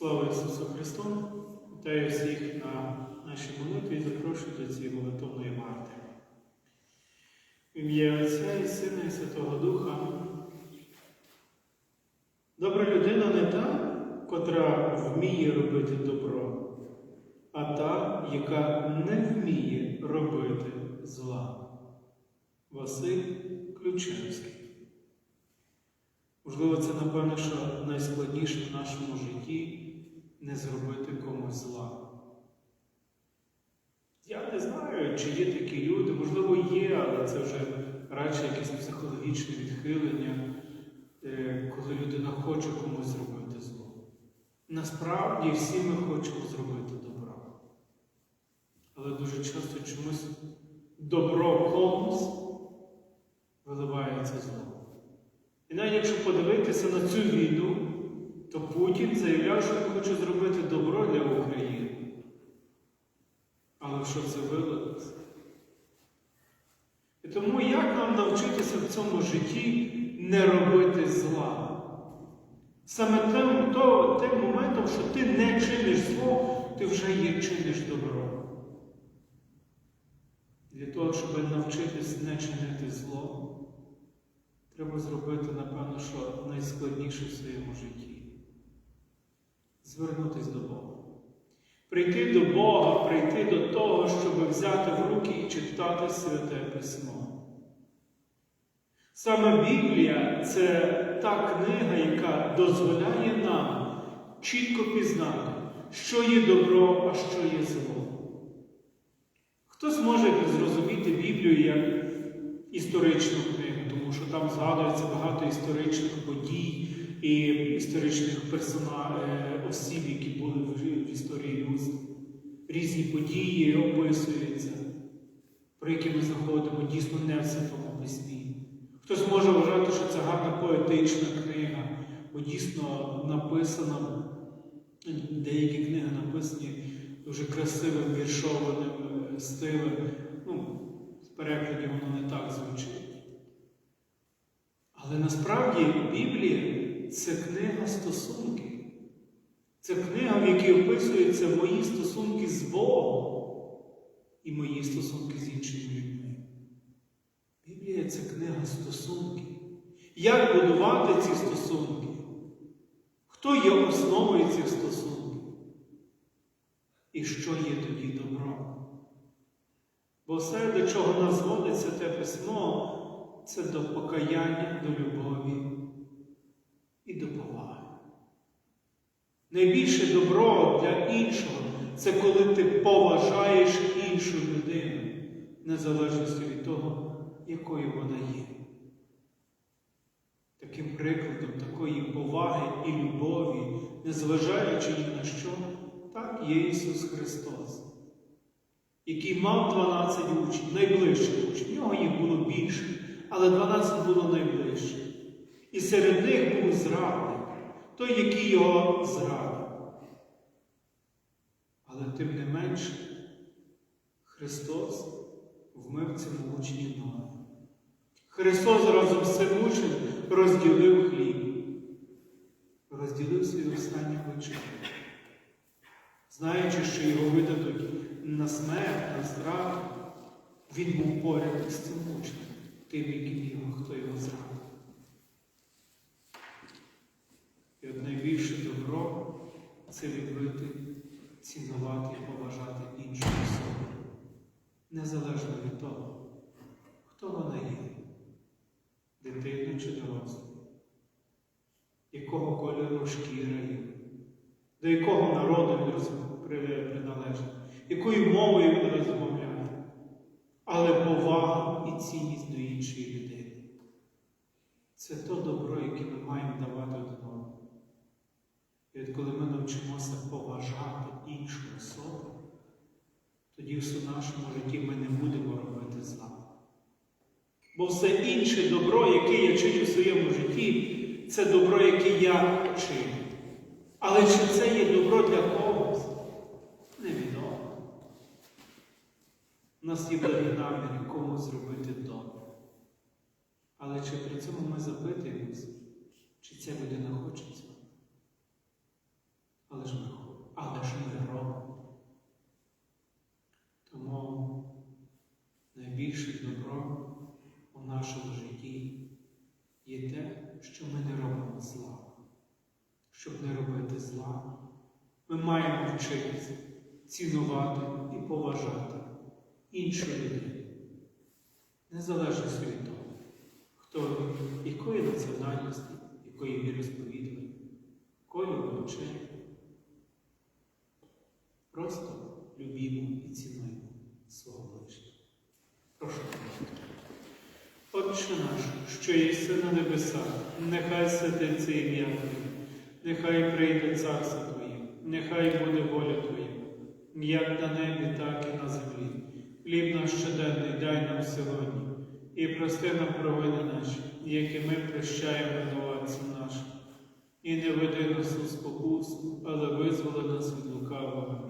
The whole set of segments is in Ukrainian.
Слава Ісусу Христу! Вітаю всіх на нашій молитві і запрошую до цієї молитовної варти. В ім'я Отця і Сина і Святого Духа. Добра людина не та, котра вміє робити добро, а та, яка не вміє робити зла. Василь Ключевський. Можливо, це, напевно, що найскладніше в нашому житті не зробити комусь зла. Я не знаю, чи є такі люди, можливо, є, але це вже радше якесь психологічне відхилення, е, коли людина хоче комусь зробити зло. Насправді всі ми хочемо зробити добро. Але дуже часто чомусь добро комусь виливається зло. І навіть якщо подивитися на цю війну, то Путін заявляв, що він хоче зробити добро для України. Але що це вилилося? І тому як нам навчитися в цьому житті не робити зла? Саме тим, то, тим моментом, що ти не чиниш зло, ти вже є чиниш добро. Для того, щоб навчитись не чинити зло, треба зробити, напевно, що найскладніше в своєму житті. Звернутись до Бога. Прийти до Бога, прийти до того, щоб взяти в руки і читати Святе Письмо. Саме Біблія це та книга, яка дозволяє нам чітко пізнати, що є добро, а що є зло. Хтось може зрозуміти Біблію як історичну книгу, тому що там згадується багато історичних подій і історичних персона... е, осіб, які були в історії людства. Різні події описуються, про які ми знаходимо дійсно не в Святому Письмі. Хтось може вважати, що це гарна поетична книга, бо дійсно написана, деякі книги написані дуже красивим віршованим е, стилем. Ну, в перекладі воно не так звучить. Але насправді Біблія це книга стосунків. Це книга, в якій описуються мої стосунки з Богом і мої стосунки з іншими людьми. Біблія це книга стосунків. Як будувати ці стосунки? Хто є основою цих стосунків? І що є тоді добро? Бо все, до чого нас зводиться те письмо, це до покаяння, до любові і до поваги. Найбільше добро для іншого це коли ти поважаєш іншу людину, незалежно від того, якою вона є. Таким прикладом такої поваги і любові, незважаючи ні на що, так є Ісус Христос, який мав 12 учнів, найближчих учнів. Нього їх було більше, але 12 було найближчих. І серед них був зрадник, той, який його зрадив. Але тим не менше, Христос вмив цьому учні ноги. Христос разом з цим учнем розділив хліб, розділив свій останній вечір, знаючи, що його видадуть на смерть, на зраду, він був поряд з цим учнем, тим, яким його, хто його зрадив. І от найбільше добро це любити, цінувати і поважати іншу особу, незалежно від того, хто вона є, дитиною чи дорослою, якого кольору шкіра є, до якого народу він приналежить, якою мовою він розмовляє, але повага і цінність до іншої людини. Це то добро, яке ми маємо давати. І от коли ми навчимося поважати іншу особу, тоді в нашому житті ми не будемо робити зла. Бо все інше добро, яке я чиню в своєму житті, це добро, яке я чиню. Але чи це є добро для когось? Невідомо. У нас є добрі наміри комусь зробити добре. Але чи при цьому ми запитуємося, чи ця людина але ж ми, але ж ми робимо. Тому найбільше добро у нашому житті є те, що ми не робимо зла. Щоб не робити зла, ми маємо вчитися цінувати і поважати іншу людину, незалежно від того, хто якої національності, якої віросповідання, якої вчення. Просто любімо і цінуємо свого ближнього. Прошу. Отче наш, що єси на небесах, нехай святиться ім'я Твоє, нехай прийде царство Твоє, нехай буде воля Твоя, як на небі, так і на землі. Хліб наш щоденний дай нам сьогодні, і прости нам провини наші, які ми прощаємо винуватцям нашим. І не веди нас у спокусу, але визволи нас від лукавого.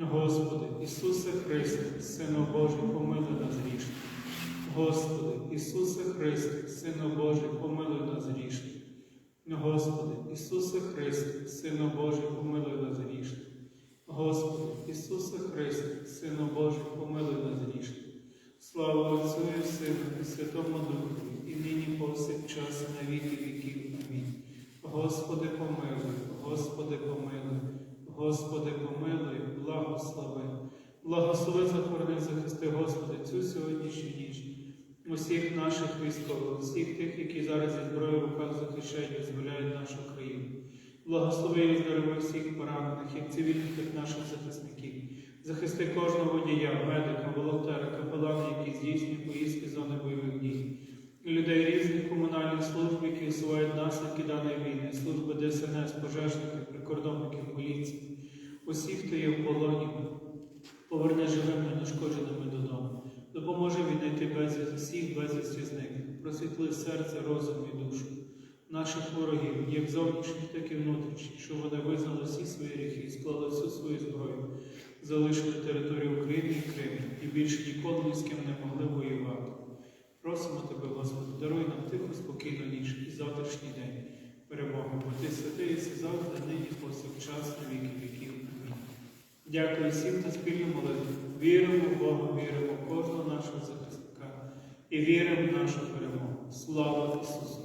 Господи, Ісусе Христе, Сину Божий, помилуй нас грішних. Господи, Ісусе Христе, Сину Божий, помилуй нас грішних. Господи, Ісусе Христе, Сину Божий, помилуй нас грішних. Господи, Ісусе Христе, Сину Божий, помилуй нас грішних. Слава Отцю і Сину і Святому Духу, і нині повсякчас, на віки віків. Амінь. Господи, помилуй, Господи, помилуй, Господи, помилуй, благослови. Благослови, захорони, захисти, Господи, цю сьогоднішню ніч. Усіх наших військових, усіх тих, які зараз зі зброєю в руках захищають дозволяють нашу країну. Благослови і здорови всіх поранених, як цивільних, так наших захисників. Захисти кожного водія, медика, волонтера, капелана, які здійснюють поїздки зони бойових дій. Людей різних комунальних служб, які усувають наслідки даної війни, служби ДСНС, пожежників, прикордонників, поліції, усіх, хто є в полоні, поверне живими, нешкодженими додому. Допоможе віднайти безвість всіх безвісті зниклих, просвітли серце, розум і душу наших ворогів, як зовнішніх, так і внутрішніх, щоб вони визнали всі свої гріхи склали всю свою зброю, залишили територію України і Криму і більше ніколи ні з ким не могли воювати. Просимо тебе, Господи, даруй нам тиху, спокійну ніч і завтрашній день. Перемоги, бо ти святий і завжди, нині, повсякчас, на віки віків. Амінь. Дякую всім за спільну молитву. Віримо в Бога, віримо в кожного нашого захисника і віримо в нашу перемогу. Слава Ісусу!